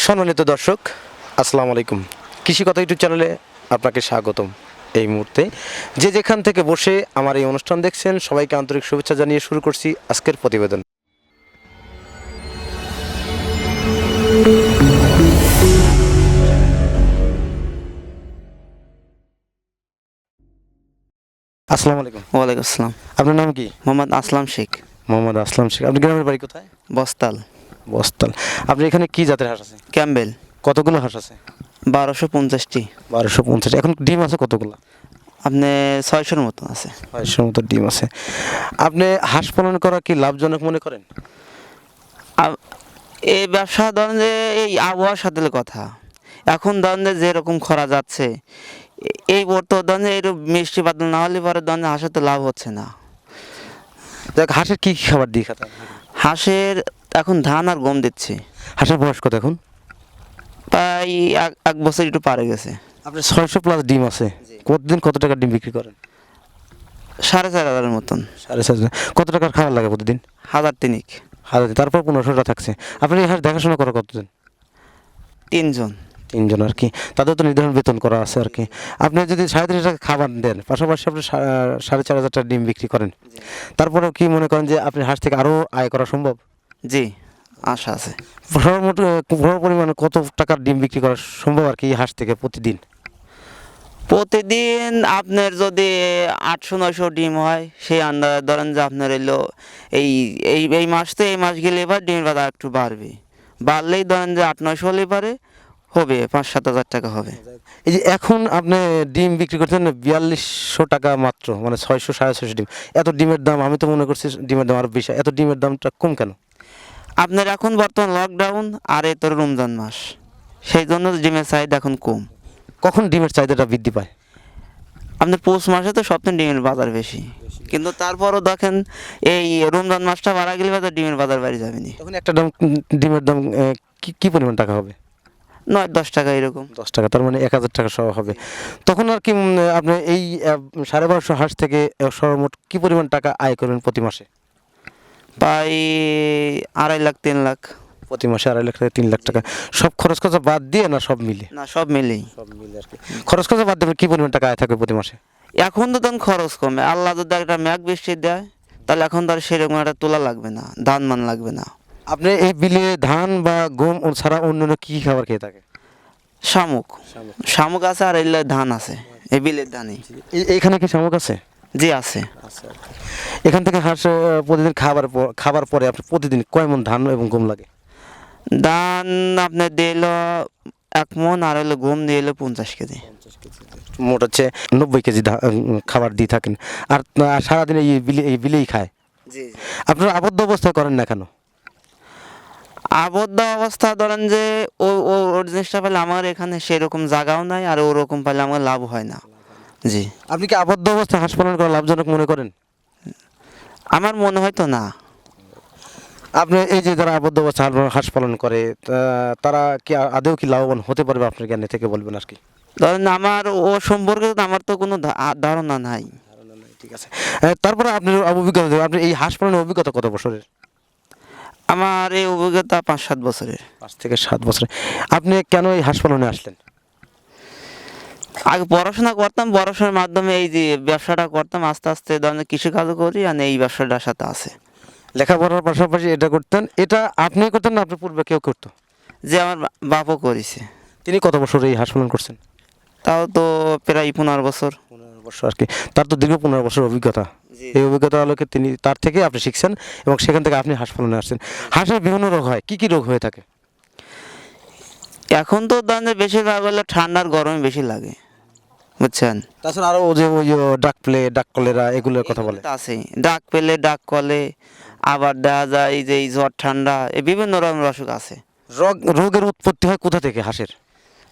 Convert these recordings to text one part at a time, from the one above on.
সম্মানিত দর্শক আসসালামু আলাইকুম। কৃষি কথা ইউটিউব চ্যানেলে আপনাকে স্বাগতম এই মুহূর্তে। যে যেখান থেকে বসে আমার এই অনুষ্ঠান দেখছেন সবাইকে আন্তরিক শুভেচ্ছা জানিয়ে শুরু করছি আজকের প্রতিবেদন। আসসালামু আলাইকুম। ওয়ালাইকুম আসসালাম। আপনার নাম কি? মোহাম্মদ আসলাম শেখ। মোহাম্মদ আসলাম শেখ। আপনি গ্রামের বাড়ি কোথায়? বস্তাল। বস্তাল। আপনি এখানে কি জাতের হাঁস আছে? ক্যাম্বেল। কতগুলো হাঁস আছে? বারোশো পঞ্চাশটি। বারোশো পঞ্চাশ। এখন ডিম আছে কতগুলো? আপনি ছয়শোর মতো আছে। ছয়শো মতো ডিম আছে। আপনি হাঁস পালন করা কি লাভজনক মনে করেন? এই ব্যবসা ধরেন যে এই আবহাওয়ার সাথে কথা। এখন ধরেন যে যেরকম খরা যাচ্ছে এই বর্ত ধরেন যে এরকম মিষ্টি বাদল না হলে পরে ধরেন হাঁসের তো লাভ হচ্ছে না। দেখ হাঁসের কি কি খাবার দিয়ে খাতে হাঁসের এখন ধান আর গম দিচ্ছে। হাঁসের বয়স কত এখন? প্রায় এক এক বছর একটু পারে গেছে। আপনি ছয়শো প্লাস ডিম আছে। প্রতিদিন কত টাকা ডিম বিক্রি করেন? সাড়ে চার হাজারের মতন। সাড়ে চারশো কত টাকার খাবার লাগে প্রতিদিন? হাজার তিনিক। হাজার তারপর পনেরোশোটা থাকছে। আপনি এই হাঁস দেখাশোনা করা কতদিন তিনজন। তিনজন আর কি। তাদের তো নির্ধারণ বেতন করা আছে আর কি। আপনি যদি সাড়ে তিনশো টাকা খাবার দেন পাশাপাশি আপনি সাড়ে চার হাজার টাকা ডিম বিক্রি করেন। তারপরেও কি মনে করেন যে আপনি হাঁস থেকে আরও আয় করা সম্ভব? জি আশা আছে। বড় পরিমাণে কত টাকার ডিম বিক্রি করা সম্ভব আর কি হাঁস থেকে প্রতিদিন? প্রতিদিন আপনার যদি আটশো নয়শো ডিম হয় সেই আন্দাজ ধরেন যে আপনার এলো এই এই এই মাস তো এই মাস গেলে এবার ডিমের বাজার একটু বাড়বে। বাড়লেই ধরেন যে আট নয়শো হলে পারে হবে পাঁচ সাত হাজার টাকা হবে। এই যে এখন আপনি ডিম বিক্রি করছেন বিয়াল্লিশশো টাকা মাত্র মানে ছয়শো সাড়ে ছয়শো ডিম। এত ডিমের দাম আমি তো মনে করছি ডিমের দাম আরও বেশি এত ডিমের দামটা কম কেন? আপনার এখন বর্তমান লকডাউন আর এ তোর রমজান মাস। সেই জন্য ডিমের চাহিদা এখন কম। কখন ডিমের চাহিদাটা বৃদ্ধি পায়? আপনার পৌষ মাসে তো সবথেকে ডিমের বাজার বেশি। কিন্তু তারপরও দেখেন এই রমজান মাসটা বাড়া গেলে বাজার ডিমের বাজার বাড়ি যাবে নি। তখন একটা দাম ডিমের দাম কি পরিমাণ টাকা হবে? নয় দশ টাকা এরকম। দশ টাকা তার মানে এক হাজার টাকা সহ হবে। তখন আর কি আপনি এই সাড়ে বারোশো হাঁস থেকে সর্বমোট কি পরিমাণ টাকা আয় করবেন প্রতি মাসে? প্রায় আড়াই লাখ তিন লাখ। প্রতি মাসে আড়াই লাখ থেকে তিন লাখ টাকা। সব খরচ খরচা বাদ দিয়ে না সব মিলে না সব মিলেই সব মিলে আর কি। খরচ খরচা বাদ দেবেন কি পরিমাণ টাকা আয় থাকবে প্রতি মাসে? এখন তো তখন খরচ কমে। আল্লাহ যদি একটা ম্যাগ বৃষ্টি দেয় তাহলে এখন তো আর সেরকম একটা তোলা লাগবে না ধান মান লাগবে না। আপনি এই বিলে ধান বা গম ছাড়া অন্যান্য কি কি খাবার খেয়ে থাকে? শামুক। শামুক আছে আর এলে ধান আছে এই বিলের ধানই। এই- এইখানে কি শামুক আছে? জি আছে। এখান থেকে হাঁস প্রতিদিন খাবার পর- খাবার পরে আপনি প্রতিদিন কয় মন ধান এবং গম লাগে? ধান আপনার দিল এক মন আর হলো গম দিয়ে এলো পঞ্চাশ কেজি। মোট হচ্ছে নব্বই কেজি খাবার দিয়ে থাকেন। আর সারাদিন এই বিলে এই বিলেই খায়? জি আপনারা আবদ্ধ অবস্থায় করেন না কেন? আবদ্ধ অবস্থা ধরেন যে ও ও ওর জিনিসটা পেলে আমার এখানে সেরকম জায়গাও নাই আর ওরকম পেলে আমার লাভ হয় না। জি। আপনি কি আবদ্ধ অবস্থায় হাঁস পালন করা লাভজনক মনে করেন? আমার মনে হয় তো না। আপনি এই যে যারা আবদ্ধ অবস্থা হাঁস- পালন করে তারা কি আ- আদৌ কি লাভবান হতে পারবে আপনার জ্ঞানে থেকে বলবেন আর কি? ধরেন আমার ও সম্পর্কে তো আমার তো কোনো ধারণা নাই। ঠিক আছে। তারপরে আপনার অভিজ্ঞতা আপনি এই হাঁস পালনের অভিজ্ঞতা কত বছরের? আমার এই অভিজ্ঞতা পাঁচ সাত বছরের। পাঁচ থেকে সাত বছরে আপনি কেন এই হাঁস পালনে আসলেন? আগে পড়াশোনা করতাম পড়াশোনার মাধ্যমে এই যে ব্যবসাটা করতাম আস্তে আস্তে ধরেন কৃষিকাজও করি আর এই ব্যবসাটার সাথে আছে। লেখাপড়ার পাশাপাশি এটা করতেন। এটা আপনি করতেন না আপনার পূর্বে কেউ করতো? যে আমার বাপও করেছে। তিনি কত বছর এই হাঁস পালন করছেন? তাও তো প্রায় পনেরো বছর। পনেরো বছর আর কি। তার তো দীর্ঘ পনেরো বছর অভিজ্ঞতা। এই অভিজ্ঞতা আলোকে তিনি তার থেকে আপনি শিখছেন এবং সেখান থেকে আপনি হাঁস পালনে আসছেন। হাঁসের বিভিন্ন রোগ হয়। কি কি রোগ হয়ে থাকে? এখন তো ধরেন যে বেশিরভাগ হলে ঠান্ডার গরমে বেশি লাগে। বুঝছেন? তাছাড়া আরও যে ওই যে ডাক প্লে ডাক কলেরা এগুলোর কথা বলে। আছে ডাক পেলে ডাক কলে আবার দেখা যায় এই যে এই জ্বর ঠান্ডা এই বিভিন্ন রকমের অসুখ আছে। রোগ রোগের উৎপত্তি হয় কোথা থেকে? হাঁসের?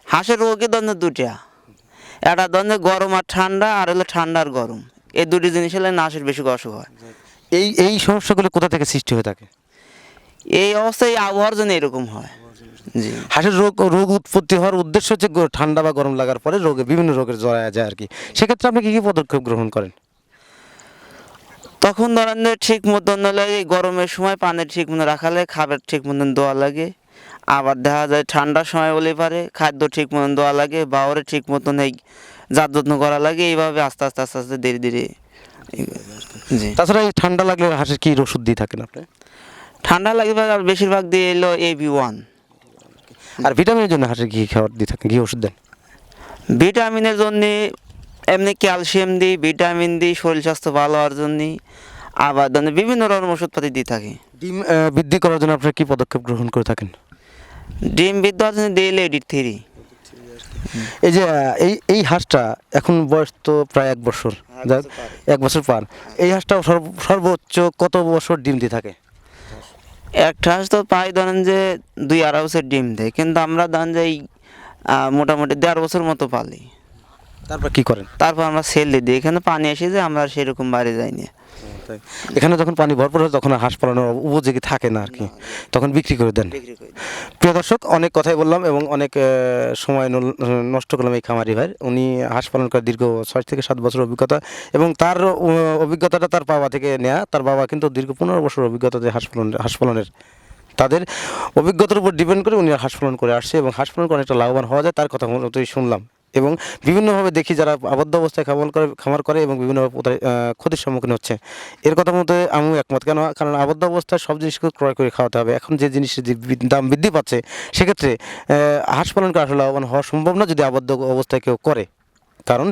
হাঁসের রোগই ধরেন দুটা একটা ধরেন গরম আর ঠান্ডা আর হলো ঠান্ডার গরম। এই দুটি জিনিস হলে না হাঁসের বেশি অসুখ হয়। এই এই সমস্যাগুলো কোথা থেকে সৃষ্টি হয়ে থাকে এই অবস্থায় আবহাওয়ার জন্য এরকম হয়। হাঁসের রোগ রোগ উৎপত্তি হওয়ার উদ্দেশ্য হচ্ছে ঠান্ডা বা গরম লাগার পরে রোগে বিভিন্ন রোগের জড়ায় যায় আর কি সেক্ষেত্রে আপনি কি কি পদক্ষেপ গ্রহণ করেন? তখন ধরেন যে ঠিক মতন হলে এই গরমের সময় পানি ঠিক মতো রাখালে খাবার ঠিক মতন দেওয়া লাগে। আবার দেখা যায় ঠান্ডার সময় বলে পারে খাদ্য ঠিক মতন দেওয়া লাগে বা ওরে ঠিক মতন এই জাত যত্ন করা লাগে এইভাবে আস্তে আস্তে আস্তে আস্তে ধীরে ধীরে জি। তাছাড়া এই ঠান্ডা লাগলে হাঁসের কি ওষুধ দিয়ে থাকেন আপনি? ঠান্ডা লাগবে আর বেশিরভাগ দিয়ে এলো এ বি ওয়ান আর ভিটামিনের জন্য হাঁসের কি খাবার দিয়ে থাকেন কি ওষুধ দেন। ভিটামিনের জন্য এমনি ক্যালসিয়াম দিই ভিটামিন দিই শরীর স্বাস্থ্য ভালো হওয়ার জন্য আবার ধরেন বিভিন্ন রকম ওষুধপাতি দিয়ে থাকি। ডিম বৃদ্ধি করার জন্য আপনারা কী পদক্ষেপ গ্রহণ করে থাকেন? ডিম বিদ্যুৎ জন্য দিই এডিট থ্রি এই যে এই এই হাঁসটা এখন বয়স তো প্রায় এক বছর। এক বছর পার। এই হাঁসটা সর্বোচ্চ কত বছর ডিম দিয়ে থাকে? একটা তো প্রায় ধরেন যে দুই আড়াই বছর ডিম দেয় কিন্তু আমরা ধরেন যে এই মোটামুটি দেড় বছর মতো পালি। তারপর কি করেন? তারপর আমরা সেল দিয়ে দিই এখানে পানি এসে যে আমরা সেরকম বাইরে যাইনি এখানে যখন পানি ভরপুর হয় তখন হাঁস পালানোর উপযোগী থাকে না আর কি। তখন বিক্রি করে দেন। প্রিয় দর্শক অনেক কথাই বললাম এবং অনেক সময় নষ্ট করলাম এই খামারি ভাই উনি হাঁস পালন করে দীর্ঘ ছয় থেকে সাত বছর অভিজ্ঞতা এবং তার অভিজ্ঞতাটা তার বাবা থেকে নেয়া। তার বাবা কিন্তু দীর্ঘ পনেরো বছর অভিজ্ঞতাতে হাঁস পালন হাঁস পালনের। তাদের অভিজ্ঞতার উপর ডিপেন্ড করে উনি হাঁস পালন করে আসছে এবং হাঁস পালন করে অনেকটা লাভবান হওয়া যায় তার কথা মতোই শুনলাম। এবং বিভিন্নভাবে দেখি যারা আবদ্ধ অবস্থায় খামার করে খামার করে এবং বিভিন্নভাবে ক্ষতির সম্মুখীন হচ্ছে। এর কথা মতো আমিও একমত। কেন কারণ আবদ্ধ অবস্থায় সব জিনিসকে ক্রয় করে খাওয়াতে হবে। এখন যে জিনিসের দাম বৃদ্ধি পাচ্ছে, সেক্ষেত্রে হাঁস পালন করা আসলে লাভবান হওয়া সম্ভব না যদি আবদ্ধ অবস্থায় কেউ করে। কারণ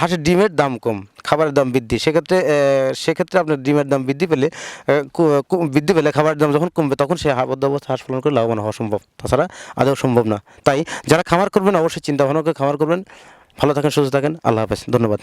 হাঁসের ডিমের দাম কম, খাবারের দাম বৃদ্ধি। সেক্ষেত্রে সেক্ষেত্রে আপনার ডিমের দাম বৃদ্ধি পেলে বৃদ্ধি পেলে খাবারের দাম যখন কমবে, তখন সে আবদ্ধ অবস্থা হাঁস পালন করে লাভবান হওয়া সম্ভব। তাছাড়া আদৌ সম্ভব না। তাই, যারা খামার করবেন, অবশ্যই চিন্তা ভাবনা করে খামার করবেন। ভালো থাকেন, সুস্থ থাকেন। আল্লাহ হাফেজ। ধন্যবাদ।